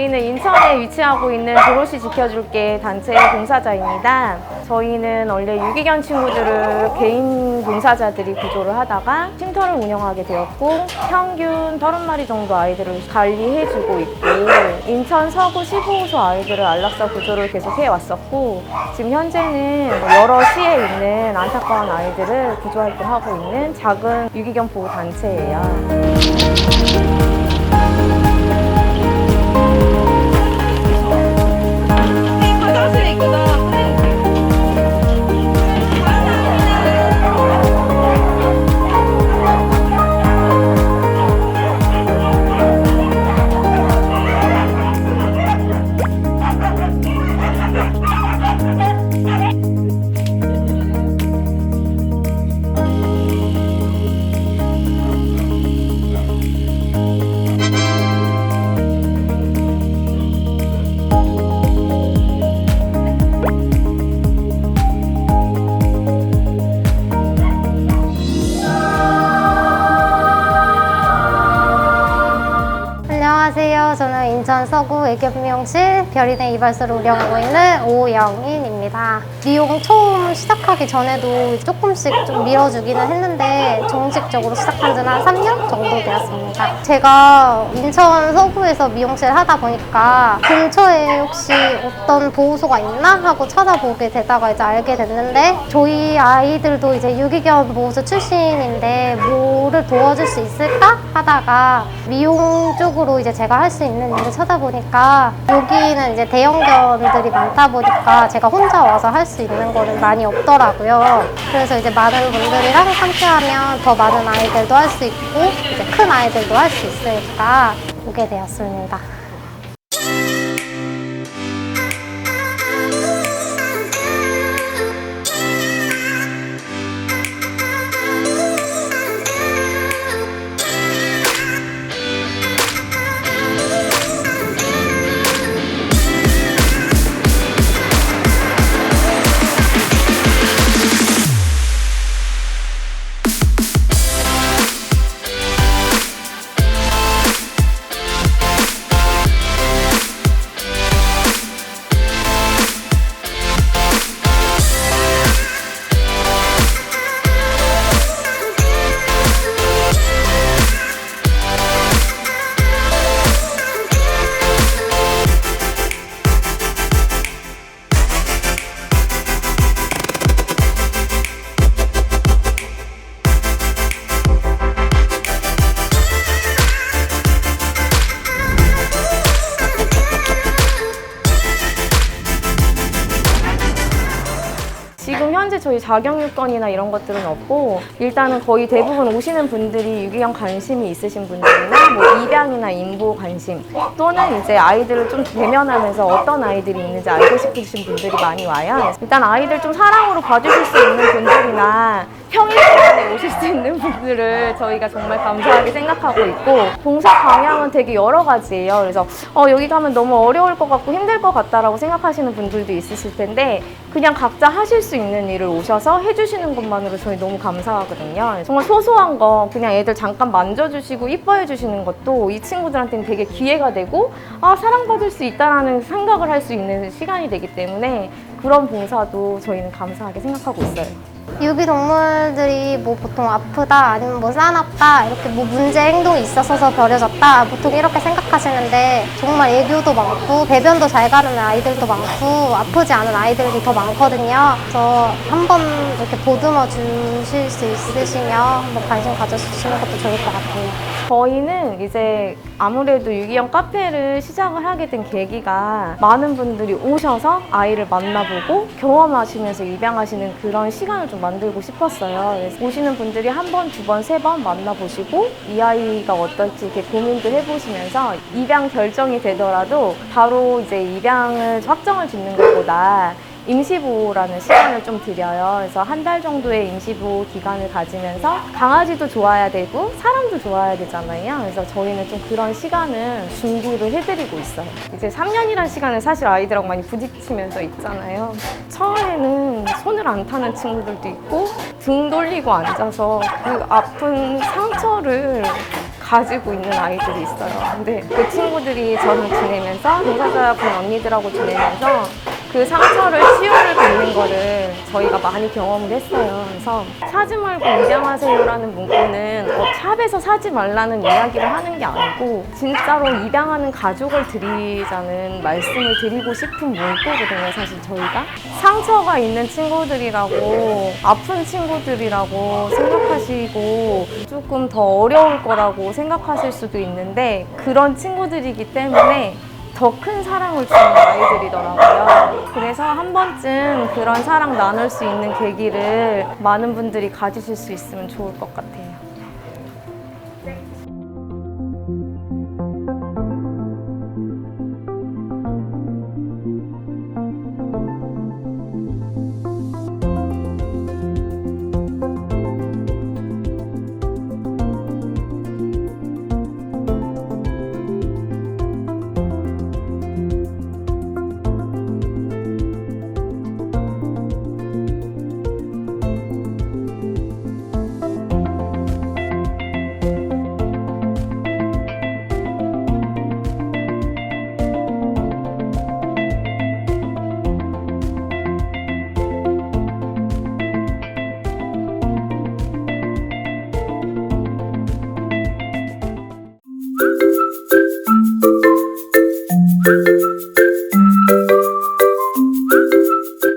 저희는 인천에 위치하고 있는 도로시 지켜줄게 단체의 봉사자입니다. 저희는 원래 유기견 친구들을 개인 봉사자들이 구조를 하다가 쉼터를 운영하게 되었고 평균 30마리 정도 아이들을 관리해주고 있고 인천 서구 15호소 아이들을 안락사 구조를 계속 해왔었고 지금 현재는 여러 시에 있는 안타까운 아이들을 구조 활동하고 있는 작은 유기견 보호 단체예요. 行くぞ。 저는 인천 서구 애견미용실 별이네 이발소를 운영하고 있는 오영인입니다. 미용 처음 시작하기 전에도 조금씩 좀 밀어주기는 했는데 정식적으로 시작한 지는 한 3년 정도 되었습니다. 제가 인천 서구에서 미용실 하다 보니까 근처에 혹시 어떤 보호소가 있나 하고 찾아보게 되다가 이제 알게 됐는데 저희 아이들도 이제 유기견 보호소 출신인데 뭐를 도와줄 수 있을까 하다가 미용 쪽으로 이제 제가 할 수 있는 일을 찾아보니까 여기는 이제 대형견들이 많다 보니까 제가 혼자 와서 할 수 있는 거는 많이 없더라고요. 그래서 이제 많은 분들이랑 함께하면 더 많은 아이들도 할 수 있고 이제 큰 아이들도 할 수 있으니까 오게 되었습니다. 현재 저희 자격요건이나 이런 것들은 없고 일단은 거의 대부분 오시는 분들이 유기견 관심이 있으신 분들이나 뭐 입양이나 인보 관심 또는 이제 아이들을 좀 대면하면서 어떤 아이들이 있는지 알고 싶으신 분들이 많이 와요. 일단 아이들 좀 사랑으로 봐주실 수 있는 분들이나 평일 시간에 오실 수 있는 분들을 저희가 정말 감사하게 생각하고 있고 봉사 방향은 되게 여러 가지예요. 그래서 어, 여기 가면 너무 어려울 것 같고 힘들 것 같다라고 생각하시는 분들도 있으실 텐데 그냥 각자 하실 수 있는 일을 오셔서 해주시는 것만으로 저희 너무 감사하거든요. 정말 소소한 거 그냥 애들 잠깐 만져주시고 이뻐해 주시는 것도 이 친구들한테는 되게 기회가 되고 아 사랑받을 수 있다라는 생각을 할 수 있는 시간이 되기 때문에 그런 봉사도 저희는 감사하게 생각하고 있어요. 유기동물들이 뭐 보통 아프다 아니면 뭐 싸납다 이렇게 뭐 문제 행동이 있어서 버려졌다 보통 이렇게 생각하시는데 정말 애교도 많고 배변도 잘 가는 아이들도 많고 아프지 않은 아이들이 더 많거든요. 그래서 한번 이렇게 보듬어 주실 수 있으시면 한번 관심 가져주시는 것도 좋을 것 같아요. 저희는 이제 아무래도 유기견 카페를 시작을 하게 된 계기가 많은 분들이 오셔서 아이를 만나보고 경험하시면서 입양하시는 그런 시간을 좀 만들고 싶었어요. 오시는 분들이 한 번, 두 번, 세 번 만나보시고 이 아이가 어떨지 이렇게 고민도 해보시면서 입양 결정이 되더라도 바로 이제 입양을 확정을 짓는 것보다 임시보호라는 시간을 좀 드려요. 그래서 한 달 정도의 임시보호 기간을 가지면서 강아지도 좋아야 되고 사람도 좋아야 되잖아요. 그래서 저희는 좀 그런 시간을 준비를 해드리고 있어요. 이제 3년이라는 시간을 사실 아이들하고 많이 부딪히면서 있잖아요. 처음에는 손을 안 타는 친구들도 있고 등 돌리고 앉아서 그 아픈 상처를 가지고 있는 아이들이 있어요. 근데 그 친구들이 저랑 지내면서 종사자분 언니들하고 지내면서 그 상처를 치유를 받는 거를 저희가 많이 경험을 했어요. 그래서 사지 말고 입양하세요라는 문구는 어, 샵에서 사지 말라는 이야기를 하는 게 아니고 진짜로 입양하는 가족을 드리자는 말씀을 드리고 싶은 문구거든요. 사실 저희가 상처가 있는 친구들이라고 아픈 친구들이라고 생각하시고 조금 더 어려울 거라고 생각하실 수도 있는데 그런 친구들이기 때문에 더 큰 사랑을 주는 아이들이더라고요. 그래서 한 번쯤 그런 사랑 나눌 수 있는 계기를 많은 분들이 가지실 수 있으면 좋을 것 같아요.